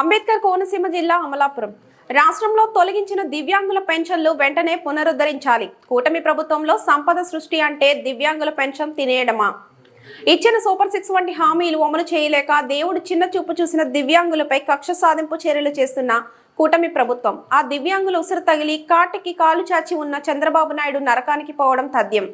అంబేద్కర్ కోనసీమ జిల్లా అమలాపురం. రాష్ట్రంలో తొలగించిన దివ్యాంగుల పెన్షన్లు వెంటనే పునరుద్ధరించాలి. కూటమి ప్రభుత్వంలో సంపద సృష్టి అంటే దివ్యాంగుల పెన్షన్ తినేయడమా? ఇచ్చిన సూపర్ సిక్స్ వంటి హామీలు అమలు చేయలేక దేవుడు చిన్న చూపు చూసిన దివ్యాంగులపై కక్ష సాధింపు చర్యలు చేస్తున్న కూటమి ప్రభుత్వం. ఆ దివ్యాంగులు ఉసిరు తగిలి కాటికి కాలు చాచి ఉన్న చంద్రబాబు నాయుడు నరకానికి పోవడం తథ్యం.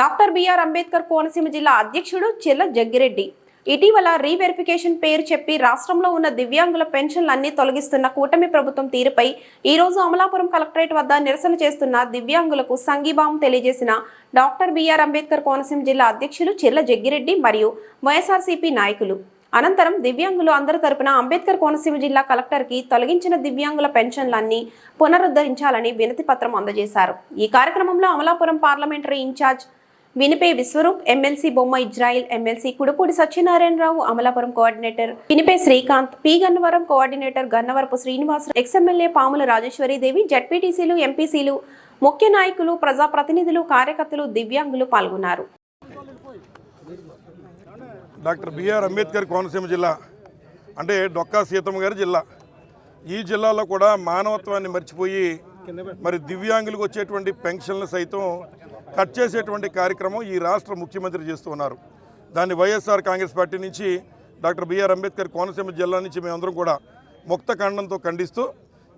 డాక్టర్ బిఆర్ అంబేద్కర్ కోనసీమ జిల్లా అధ్యక్షుడు చిల్ల జగ్గిరెడ్డి. ఇటీవల రీవెరిఫికేషన్ పేరు చెప్పి రాష్ట్రంలో ఉన్న దివ్యాంగుల పెన్షన్లన్నీ తొలగిస్తున్న కూటమి ప్రభుత్వం తీరుపై ఈరోజు అమలాపురం కలెక్టరేట్ వద్ద నిరసన చేస్తున్న దివ్యాంగులకు సంఘీభావం తెలియజేసిన డాక్టర్ బిఆర్ అంబేద్కర్ కోనసీమ జిల్లా అధ్యక్షులు చిర్ల జగ్గిరెడ్డి మరియు వైఎస్ఆర్సీపీ నాయకులు. అనంతరం దివ్యాంగులు అందరి తరపున అంబేద్కర్ కోనసీమ జిల్లా కలెక్టర్కి తొలగించిన దివ్యాంగుల పెన్షన్లన్నీ పునరుద్ధరించాలని వినతి పత్రం అందజేశారు. ఈ కార్యక్రమంలో Amalapuram parliamentary in charge Vinipe Viswarup MLC Bomma Israel MLC Kudupudi Satyanarayanarao Amalapuram coordinator Vinipe Srikanth P Gannavaram coordinator Gannavarapu Srinivas ex MLA Pamula Rajeswaridevi జడ్పీటీసీలు ఎంపీసీలు ముఖ్య నాయకులు ప్రజాప్రతినిధులు కార్యకర్తలు దివ్యాంగులు పాల్గొన్నారు. డాక్టర్ బిఆర్ అంబేద్కర్ కోనసీమ జిల్లా అంటే డొక్కా సీతమ్మ గారి జిల్లా. ఈ జిల్లాలో కూడా మానవత్వాన్ని మర్చిపోయి మరి దివ్యాంగులకు వచ్చేటువంటి పెన్షన్లు సైతం కట్ చేసేటువంటి కార్యక్రమం ఈ రాష్ట్ర ముఖ్యమంత్రి చేస్తూ ఉన్నారు. దాన్ని వైఎస్ఆర్ కాంగ్రెస్ పార్టీ నుంచి doctor B R Ambedkar Konaseema జిల్లా నుంచి మేమందరం కూడా ముక్త ఖండంతో ఖండిస్తూ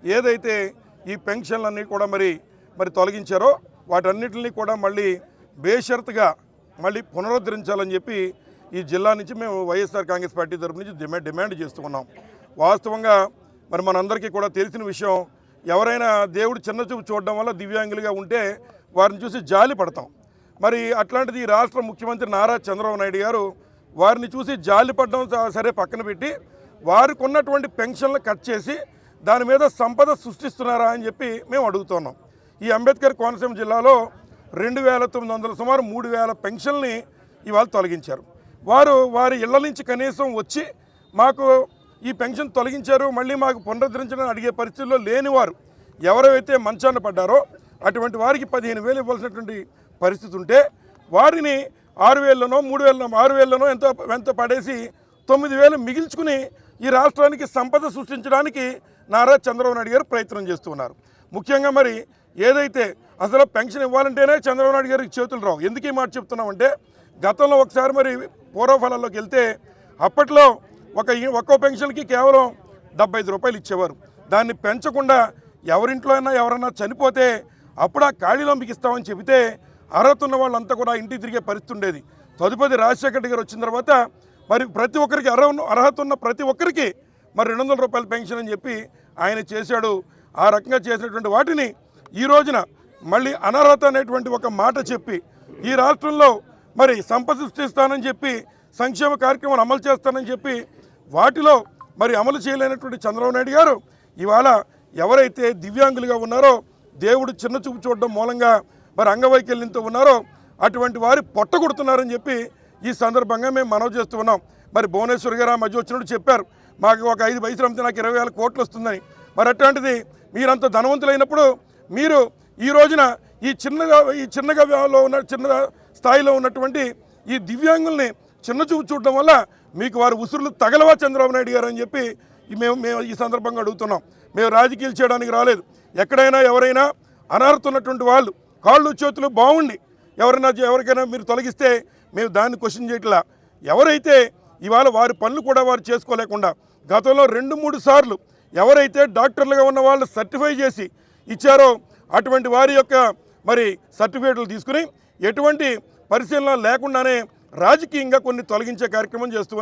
ఏదైతే ఈ పెన్షన్లన్నీ కూడా మరి మరి తొలగించారో వాటన్నిటిని కూడా మళ్ళీ బేషరతుగా మళ్ళీ పునరుద్ధరించాలని చెప్పి ఈ జిల్లా నుంచి మేము వైఎస్ఆర్ కాంగ్రెస్ పార్టీ తరపు నుంచి డిమాండ్ డిమాండ్ చేస్తూ ఉన్నాం. వాస్తవంగా మరి మనందరికీ కూడా తెలిసిన విషయం ఎవరైనా దేవుడు చిన్న చూపు చూడడం వల్ల దివ్యాంగులుగా ఉంటే వారిని చూసి జాలి పడతాం. మరి అట్లాంటిది ఈ రాష్ట్ర ముఖ్యమంత్రి నారా చంద్రబాబు నాయుడు గారు వారిని చూసి జాలి పడడం సరే పక్కన పెట్టి వారికి ఉన్నటువంటి పెన్షన్లు కట్ చేసి దాని మీద సంపద సృష్టిస్తున్నారా అని చెప్పి మేము అడుగుతున్నాం. ఈ అంబేద్కర్ కోనసీమ జిల్లాలో రెండు వేల తొమ్మిది వందల సుమారు మూడు వేల పెన్షన్ని ఇవాళ తొలగించారు. వారు వారి ఇళ్ళ నుంచి కనీసం వచ్చి మాకు ఈ పెన్షన్ తొలగించారు మళ్ళీ మాకు పునరుద్ధరించడం అడిగే పరిస్థితుల్లో లేనివారు ఎవరైతే మంచాన పడ్డారో అటువంటి వారికి పదిహేను వేలు ఇవ్వాల్సినటువంటి పరిస్థితి ఉంటే వారిని ఆరు వేలలోనో మూడు వేలనో ఆరు వేలలోనో ఎంతో ఎంతో పడేసి తొమ్మిది వేలు మిగిల్చుకుని ఈ రాష్ట్రానికి సంపద సృష్టించడానికి నారా చంద్రబాబు నాయుడు గారు ప్రయత్నం చేస్తున్నారు. ముఖ్యంగా మరి ఏదైతే అసలు పెన్షన్ ఇవ్వాలంటేనే చంద్రబాబు నాయుడు గారికి చేతులు రావు. ఎందుకు ఈ మాట చెప్తున్నామంటే గతంలో ఒకసారి మరి పూర్వఫలాల్లోకి వెళ్తే అప్పట్లో ఒక ఒక్కో పెన్షన్కి కేవలం డెబ్బై ఐదు రూపాయలు ఇచ్చేవారు. దాన్ని పెంచకుండా ఎవరింట్లో అయినా ఎవరైనా చనిపోతే అప్పుడు ఆ ఖాళీలో మీకు ఇస్తామని చెబితే అర్హత ఉన్న వాళ్ళంతా కూడా ఇంటికి తిరిగే పరిస్థితి ఉండేది. తదుపరి రాజశేఖర్ గారు వచ్చిన తర్వాత మరి ప్రతి ఒక్కరికి అర్హత ఉన్న ప్రతి ఒక్కరికి మరి రెండు వందల రూపాయల పెన్షన్ అని చెప్పి ఆయన చేశాడు. ఆ రకంగా చేసినటువంటి వాటిని ఈ రోజున మళ్ళీ అనర్హత అనేటువంటి ఒక మాట చెప్పి ఈ రాష్ట్రంలో మరి సంపద సృష్టిస్తానని చెప్పి సంక్షేమ కార్యక్రమాలు అమలు చేస్తానని చెప్పి వాటిలో మరి అమలు చేయలేనటువంటి చంద్రబాబు నాయుడు గారు ఇవాళ ఎవరైతే దివ్యాంగులుగా ఉన్నారో దేవుడు చిన్న చూపు చూడడం మూలంగా మరి అంగవైకల్యంతో ఉన్నారో అటువంటి వారి పొట్ట కొడుతున్నారని చెప్పి ఈ సందర్భంగా మేము మనవి చేస్తూ ఉన్నాం. మరి భువనేశ్వర్ గారు ఆ మధ్య వచ్చినట్టు చెప్పారు. మాకు ఒక ఐదు వయసులు అమ్మితే నాకు ఇరవై వేల కోట్లు వస్తుందని. మరి అట్లాంటిది మీరంత ధనవంతులైనప్పుడు మీరు ఈ రోజున ఈ చిన్నగా ఈ చిన్నగా ఉన్న చిన్న స్థాయిలో ఉన్నటువంటి ఈ దివ్యాంగుల్ని చిన్న చూపు చూడటం వల్ల మీకు వారి ఉసురులు తగలవా చంద్రబాబు నాయుడు గారు అని చెప్పి మేము మేము ఈ సందర్భంగా అడుగుతున్నాం. మేము రాజకీయాలు చేయడానికి రాలేదు. ఎక్కడైనా ఎవరైనా అనర్హతున్నటువంటి వాళ్ళు కాళ్ళు చేతులు బాగుండి ఎవరైనా ఎవరికైనా మీరు తొలగిస్తే మేము దాన్ని క్వశ్చన్ చేయట్లా. ఎవరైతే ఇవాళ వారి పనులు కూడా వారు చేసుకోలేకుండా గతంలో రెండు మూడు సార్లు ఎవరైతే డాక్టర్లుగా ఉన్న వాళ్ళు సర్టిఫై చేసి ఇచ్చారో అటువంటి వారి యొక్క మరి సర్టిఫికేట్లు తీసుకుని ఎటువంటి పరిశీలన లేకుండానే రాజకీయంగా కొన్ని తొలగించే కార్యక్రమం చేస్తూ